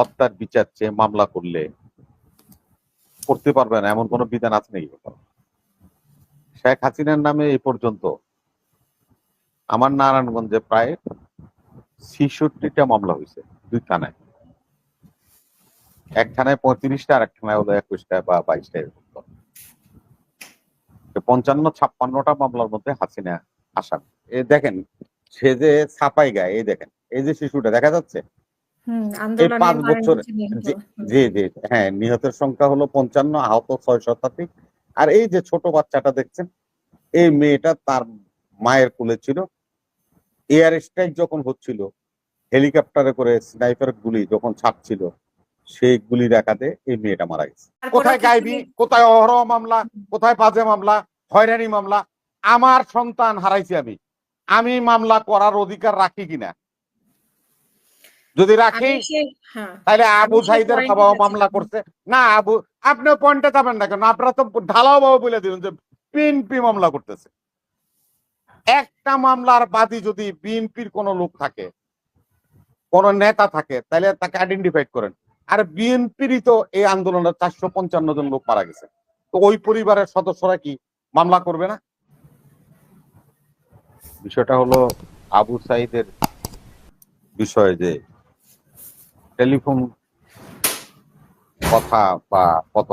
হত্যার বিচার চেয়ে মামলা করলে করতে পারবে না, এমন কোনো বিধান আছে নাকি শেখ হাসিনার নামে এই পর্যন্ত আমার নারায়ণগঞ্জে প্রায় ছিষট্টিটা মামলা হয়েছে, দুই থানায়। এক থানায় পঁয়ত্রিশটা আর এক থানায় হলো একুশটা বা বাইশটা এরকম পঞ্চান্ন, ছাপ্পান্নটা মামলার মধ্যে হাসিনা আসামি। এ দেখেন, সে যে ছাপাই গায়ে, এই দেখেন, এই যে শিশুটা দেখা যাচ্ছে? এই পাঁচ বছরে জি জি হ্যাঁ নিহতের সংখ্যা হলো পঞ্চান্ন আহত ছয় শতাধিক। আর এই যে ছোট বাচ্চাটা দেখছেন এই মেয়েটা তার মায়ের কোলে ছিল। এয়ার স্ট্রাইক যখন হচ্ছিল হেলিকপ্টারে করে স্নাইপার গুলি যখন ছাড়ছিল সেই গুলির আঘাতে এই মেয়েটা মারা গেছে। কোথায় গাইবি? কোথায় অহরহ মামলা? কোথায় বাজে মামলা? হয়রানি মামলা? আমার সন্তান হারাইছি আমি। আমি মামলা করার অধিকার রাখি কিনা? যদি রাখি হ্যাঁ, তাহলে আবু সাইদের যাচ্ছিলাম। মামলা করছে। না আবু আপনি পয়েন্টে যাবেন না কেন? আপনারা তো ঢালাও বাবু বলে দিলেন যে বিএনপি মামলা করতেছে। একটা মামলার বাদী যদি বিএনপির কোন লোক থাকে কোন নেতা থাকে তাহলে তাকে আইডেন্টিফাইড করেন। আর বিএনপিরই তো এই আন্দোলনের চারশো পঞ্চান্ন জন লোক মারা গেছে। তো ওই পরিবারের সদস্যরা কি মামলা করবে না? বিষয়টা হলো আবু সাইদের বিষয়ে যে টেলিফোন কথা বা কত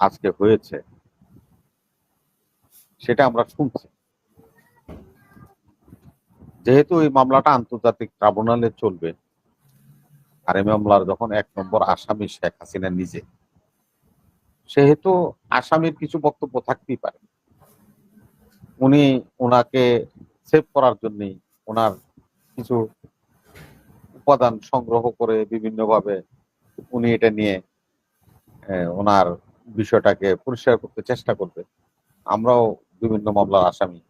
আজকে হয়েছে, সেটা আমরা শুনছি। যেহেতু এই মামলাটা আন্তর্জাতিক ট্রাইব্যুনালে চলবে, আর এই মামলার যখন এক নম্বর আসামি শেখ হাসিনা নিজে, সেহেতু আসামির কিছু বক্তব্য থাকতেই পারে। উনি ওনাকে সেভ করার জন্য ওনার কিছু উপাদান সংগ্রহ করে বিভিন্নভাবে উনি এটা নিয়ে ওনার বিষয়টাকে পরিষ্কার করতে চেষ্টা করবে। আমরাও বিভিন্ন মামলার আসামি।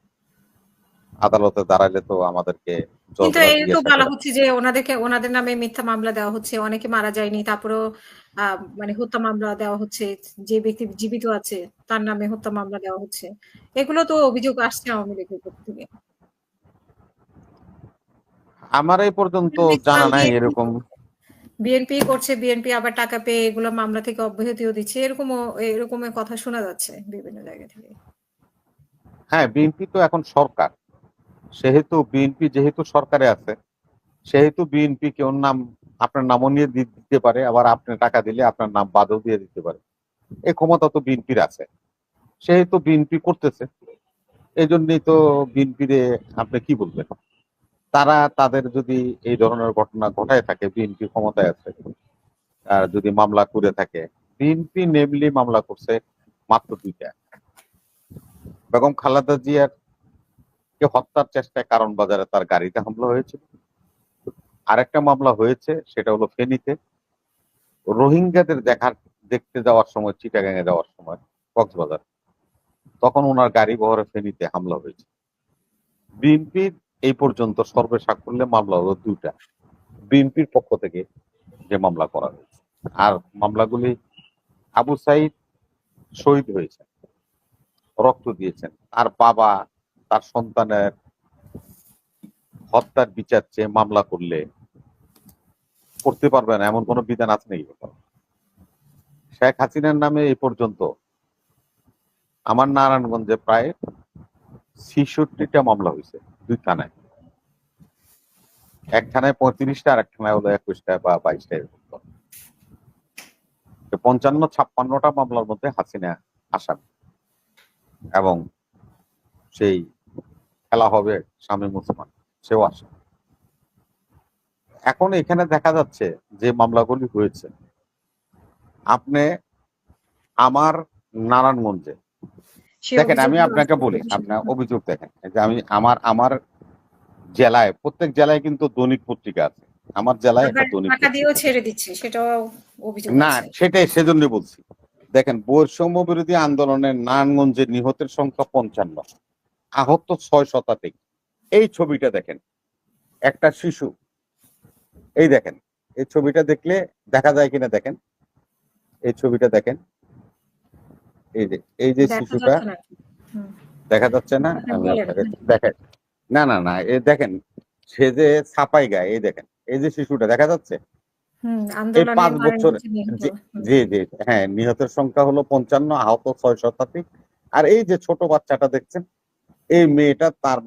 আদালতে দাঁড়ালে তো আমাদেরকে কিন্তু এই তো বলা হচ্ছে যে ওনাদেরকে ওনাদের নামে মিথ্যা মামলা দেওয়া হচ্ছে অনেকে মারা যায়নি তারপরেও আহ, মানে হত্যা মামলা দেওয়া হচ্ছে যে ব্যক্তি জীবিত আছে তার নামে হত্যা মামলা দেওয়া হচ্ছে। এগুলো তো অভিযোগ আসছে আওয়ামী লীগের পক্ষ থেকে। আমার এই পর্যন্ত জানা নাই এরকম। বিএনপি করছে বিএনপি আবার টাকা পেয়ে এগুলো মামলা থেকে অব্যাহতিও দিচ্ছে। এরকমও এরকমের কথা শোনা যাচ্ছে বিভিন্ন জায়গা থেকে। হ্যাঁ বিএনপি তো এখন সরকার। সেহেতু বিএনপি যেহেতু সরকারে আছে সেহেতু বিএনপি কেউ নাম আপনার নামও নিয়ে দিতে পারে আবার আপনি টাকা দিলে আপনার নাম বাদও দিয়ে দিতে পারে। এই ক্ষমতা তো বিএনপির আছে। সেহেতু বিএনপি করতেছে। এই জন্যই তো বিএনপিরে আপনি কি বলবেন? তারা তাদের যদি এই ধরনের ঘটনা ঘটায় থাকে, বিএনপি ক্ষমতায় আছে, আর যদি মামলা করে থাকে, বিএনপি নেমলি মামলা করছে মাত্র দুইটা। বেগম খালেদা জিয়ার কে হত্যার চেষ্টায় কারণ বাজারে তার গাড়িতে হামলা হয়েছিল। আরেকটা মামলা হয়েছে, সেটা হলো ফেনীতে। রোহিঙ্গাদের দেখার, দেখতে যাওয়ার সময়, চিটাগাঙে যাওয়ার সময়, কক্সবাজার, তখন ওনার গাড়ি বহরে ফেনীতে হামলা হয়েছে। বিএনপির এই পর্যন্ত সর্বে সাকল্যে মামলা হলো দুইটা। বিএনপির পক্ষ থেকে যে মামলা করা হয়েছে। আর মামলাগুলি আবু সাইদ শহীদ হয়েছে রক্ত দিয়েছেন। তার বাবা, তার সন্তানের হত্যার বিচার চেয়ে মামলা করলে করতে পারবে না, এমন কোনো বিধান আছে নাকি শেখ হাসিনার নামে এই পর্যন্ত আমার নারায়ণগঞ্জে প্রায় ছিষট্টিটা মামলা হয়েছে। দুই থানায়। এক থানায় পঁয়ত্রিশটা আর এক থানায় হলো একুশটা বা বাইশটা এরকম। পঞ্চান্ন, ছাপ্পান্নটা মামলার মধ্যে হাসিনা আসামি। এবং সেই খেলা হবে শামীম মুসলমান সেও আসে এখন এখানে দেখা যাচ্ছে যে মামলাগুলি হয়েছে। আপনি আমার নারায়ণগঞ্জে দেখেন আমি আপনাকে বলি আপনার অভিযোগ দেখেন যে আমি আমার আমার জেলায় প্রত্যেক জেলায় কিন্তু দৈনিক পত্রিকা আছে। আমার জেলায় একটা দৈনিক টাকা দিয়েও ছেড়ে দিচ্ছে সেটাও অভিযোগ না সেটাই সেজন্য বলছি। দেখেন বৈষম্য বিরোধী আন্দোলনের নারায়ণগঞ্জে নিহতের সংখ্যা পঞ্চান্ন আহত ছয় শতাধিক। এই ছবিটা দেখেন একটা শিশু। এই দেখেন এই ছবিটা দেখলে দেখা যায় কিনা দেখেন? এই ছবিটা দেখেন এই যে এই যে দেখা শিশুটা যাচ্ছে না দেখা যাচ্ছে না? আমি আপনাকে দেখেন। না না না এই দেখেন সে যে ছাপাই গায়ে এই দেখেন এই যে শিশুটা দেখা যাচ্ছে? এই পাঁচ বছর জি জি হ্যাঁ নিহতের সংখ্যা হলো পঞ্চান্ন আহত ছয় শতাধিক। আর এই যে ছোট বাচ্চাটা দেখছেন এই মেয়েটা তার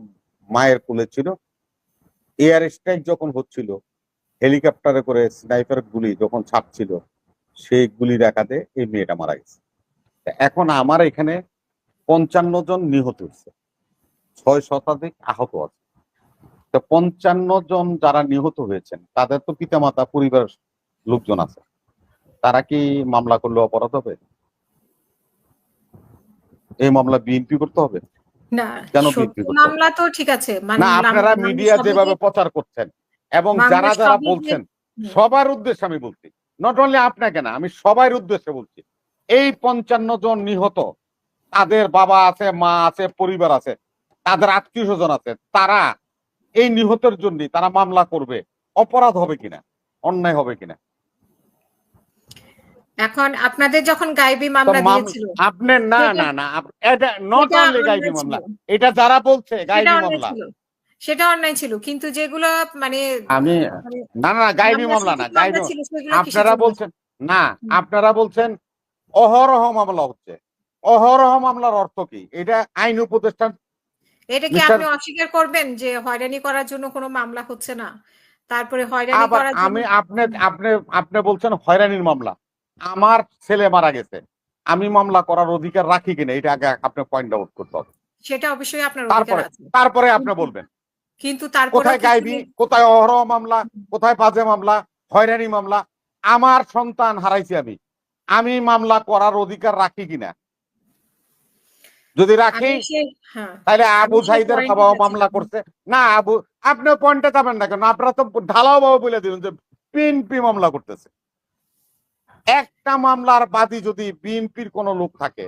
মায়ের কোলে ছিল। এয়ার স্ট্রাইক যখন হচ্ছিল হেলিকপ্টারে করে স্নাইপার গুলি যখন ছাড়ছিল সেই গুলির আঘাতে এই মেয়েটা মারা গেছে। এখন আমার এখানে পঞ্চান্ন জন নিহত হয়েছে। ছয় শতাধিক আহত আছে। তো পঞ্চান্ন জন যারা নিহত হয়েছেন তাদের তো পিতামাতা পরিবার লোকজন আছে। তারা কি মামলা করলে অপরাধ হবে? এই মামলা বিএনপি করতে হবে? কেন? মামলা তো ঠিক আছে না আপনারা মিডিয়া যেভাবে প্রচার করছেন এবং যারা যারা বলছেন সবার উদ্দেশ্যে আমি বলছি। নট অনলি আপনাকে না আমি সবার উদ্দেশ্যে বলছি। এই পঞ্চান্ন জন নিহত। তাদের বাবা আছে মা আছে পরিবার আছে। তাদের আত্মীয় স্বজন আছে। তারা এই নিহতের জন্য তারা মামলা করবে। অপরাধ হবে কিনা? অন্যায় হবে কিনা? এখন আপনাদের যখন গাইবি মামলা মাম- দিয়েছিল আপনি না না না এটা নট অনলি গাইবি মামলা এটা যারা বলছে গাইবি মামলা। সেটা অন্যায় ছিল কিন্তু যেগুলো মানে আমি মানে না না গাইবি মামলা না গাইবি আপনারা বলছেন না আপনারা বলছেন অহরহ মামলা হচ্ছে। অহরহ মামলার অর্থ কি? এটা আইন উপদেষ্টা এটা কি আপনি অস্বীকার করবেন যে হয়রানি করার জন্য কোনো মামলা হচ্ছে না? তারপরে হয়রানি করার জন্য আমি আপনি আপনি আপনি বলছেন হয়রানির মামলা। আমার ছেলে মারা গেছে। আমি মামলা করার অধিকার রাখি কিনা এটা আগে আপনি পয়েন্ট আউট করতে হবে। সেটা অবশ্যই আপনার অধিকার তারপরে আছে। তারপরে আপনি বলবেন। কিন্তু তারপরে কোথায় গাইবি কোথায় অহরহ মামলা? কোথায় বাজে মামলা? হয়রানি মামলা? আমার সন্তান হারাইছি আমি। আমি মামলা করার অধিকার রাখি কিনা? যদি রাখি হ্যাঁ। তাহলে আবু সাইদের বাবা মামলা করছে। না আবু আপনি পয়েন্টে যাবেন না কেন? আপনারা তো ঢালাও বাবা বলে দিলেন যে বিএনপি মামলা করতেছে। একটা মামলার বাদী যদি বিএনপির কোন লোক থাকে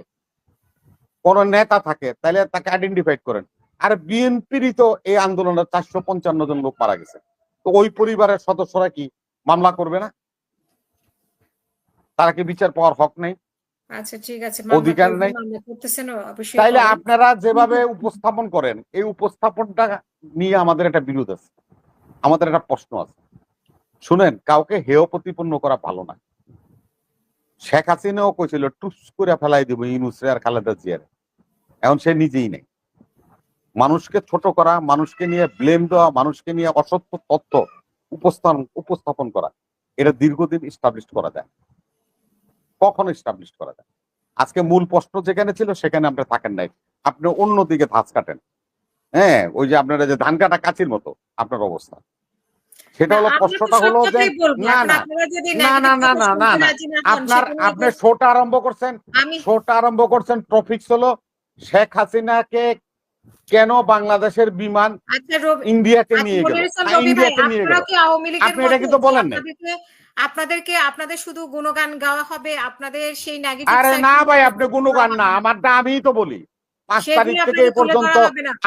কোন নেতা থাকে তাহলে তাকে আইডেন্টিফাইড করেন। আর বিএনপিরই তো এই আন্দোলনে চারশো পঞ্চান্ন জন লোক মারা গেছে। তো ওই পরিবারের সদস্যরা কি মামলা করবে না? তারা কি বিচার পাওয়ার হক নেই। আচ্ছা ঠিক আছে। অধিকার নাই। তাইলে আপনারা যেভাবে উপস্থাপন করেন এই উপস্থাপনটা নিয়ে আমাদের একটা বিরোধ আছে। আমাদের একটা প্রশ্ন আছে। শুনেন কাউকে হেয় প্রতিপন্ন করা ভালো না। শেখ হাসিনাও কইছিল টুস করে ফেলাই দিব ইনুসরে আর খালেদা জিয়ার। এখন সে নিজেই নেই। মানুষকে ছোট করা মানুষকে নিয়ে ব্লেম দেওয়া মানুষকে নিয়ে অসত্য তথ্য উপস্থাপন উপস্থাপন করা এটা দীর্ঘদিন ইস্টাবলিশ করা যায়। কখনো ইস্টাবলিশ করা যায় আজকে মূল প্রশ্ন যেখানে ছিল সেখানে আপনি থাকেন নাই। আপনি অন্যদিকে ধাঁচ কাটেন। হ্যাঁ ওই যে আপনারা যে ধান কাটা কাচির মতো আপনার অবস্থা। সেটা হলো প্রশ্নটা হলো যে না না। না, না, না, না, না, না। না আপনার আপনি শোটা আরম্ভ করছেন। শোটা আরম্ভ করছেন টপিকস হলো শেখ হাসিনাকে কেন বাংলাদেশের বিমান আচ্ছা রবি আচ্ছা, নিয়ে গেল? ইন্ডিয়াকে নিয়ে গেল? আপনি এটা কিন্তু বলেন নাই। আপনাদেরকে আপনাদের শুধু গুণগান গাওয়া হবে আপনাদের সেই আরে না ভাই আপনি গুণগান না আমারটা আমিই তো বলি। পাঁচ তারিখ থেকে পর্যন্ত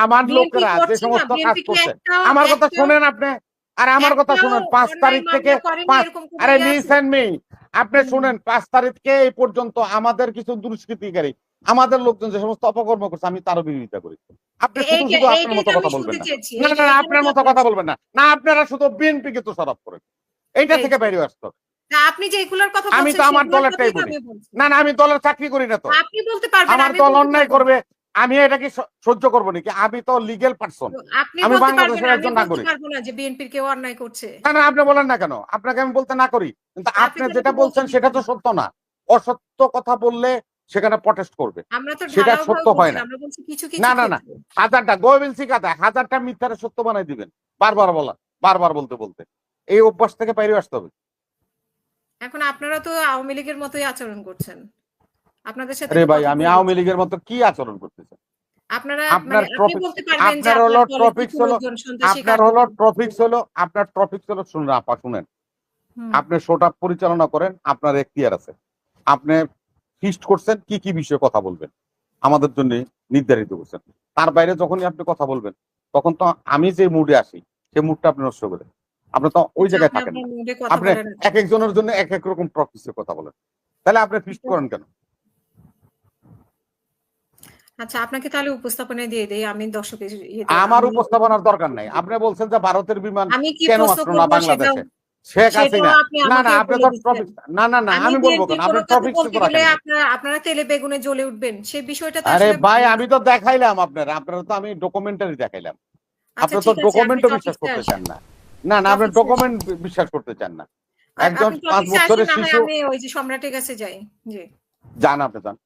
আমার লোকেরা যে সমস্ত কাজ করছে আমার কথা শুনেন আপনি আরে আমার কথা শুনেন পাঁচ তারিখ থেকে আরে লিসেন মি আপনি শুনেন পাঁচ তারিখ থেকে এই পর্যন্ত আমাদের কিছু দুষ্কৃতিকারী আমাদের লোকজন যে সমস্ত অপকর্ম করছে আমি তারও বিরোধিতা করি। আপনি শুধু শুধু আপনার মতো কথা বলবেন না। না আপনার মতো কথা বলবেন না। না আপনারা শুধু বিএনপি কে দোষারোপ করেন। এইটা এই- থেকে বেরিয়ে আসতো আপনি যে এগুলোর কথা আমি তো আমার দলেরটাই বলি। না না আমি দলের চাকরি করি না তো। আপনি বলতে পারবেন আমার দল অন্যায় করবে আমি এটা কি সহ্য করব নাকি? আমি তো লিগেল পার্সন আপনি আমি বাংলাদেশের একজন নাগরিক। যে বিএনপির কেউ অন্যায় করছে। না না আপনি বলেন না কেন? আপনাকে আমি বলতে না করি। কিন্তু আপনি যেটা বলছেন সেটা তো সত্য না। অসত্য কথা বললে সেখানে প্রটেস্ট করবে। সেটা সত্য হয় না। না, না, না। হাজারটা গোয়েবেল শিখাতে হাজারটা মিথ্যারে সত্য বানাই দিবেন। বারবার বলা বারবার বলতে বলতে। এই অভ্যাস থেকে বাইরে আসতে হবে। এখন আপনারা তো আওয়ামী লীগের মতোই আচরণ করছেন। আপনাদের সাথে আরে ভাই আমি আওয়ামী লীগের মতো কি আচরণ করতেছে আপনারা আপনার মানে আপনার হলো হলো- আপনার হলো হলো আপনার হলো শুনুন আপা শুনেন। আপনি শোটা পরিচালনা করেন আপনার এখতিয়ার আছে। আপনি ফিস্ট করছেন কি কি বিষয়ে কথা বলবেন? আমাদের জন্য নির্ধারিত করছেন। তার বাইরে যখনই আপনি কথা বলবেন তখন তো আমি যে মুডে আসি সেই মুডটা আপনি নষ্ট করে আপনি তো ওই জায়গায় থাকেন আপনি এক একজনের জন্য এক এক রকম প্রফিসে কথা বলেন। তাহলে আপনি ফিস্ট আচ্ছা। করেন কেন? আচ্ছা আপনাকে তাহলে উপস্থাপনা দিয়ে দেই আমি দর্শকের আমার উপস্থাপনার দরকার নাই। আপনি বলছেন যে ভারতের বিমান কেন আসলো না বাংলাদেশে? না না তো না টপিক আপনারা তেলে বেগুনে জ্বলে উঠবেন। সেই বিষয়টা তো ভাই আমি তো দেখাইলাম আপনার। আপনারা তো আমি ডকুমেন্টারি দেখাইলাম। আচ্ছা, আপনার তো ডকুমেন্টও বিশ্বাস করতে চান না। না না আপনি ডকুমেন্ট বিশ্বাস করতে চান না। একজন পাঁচ বছরের শিশু আমি ওই যে সম্রাটের কাছে যাই জি। যান আপনি জান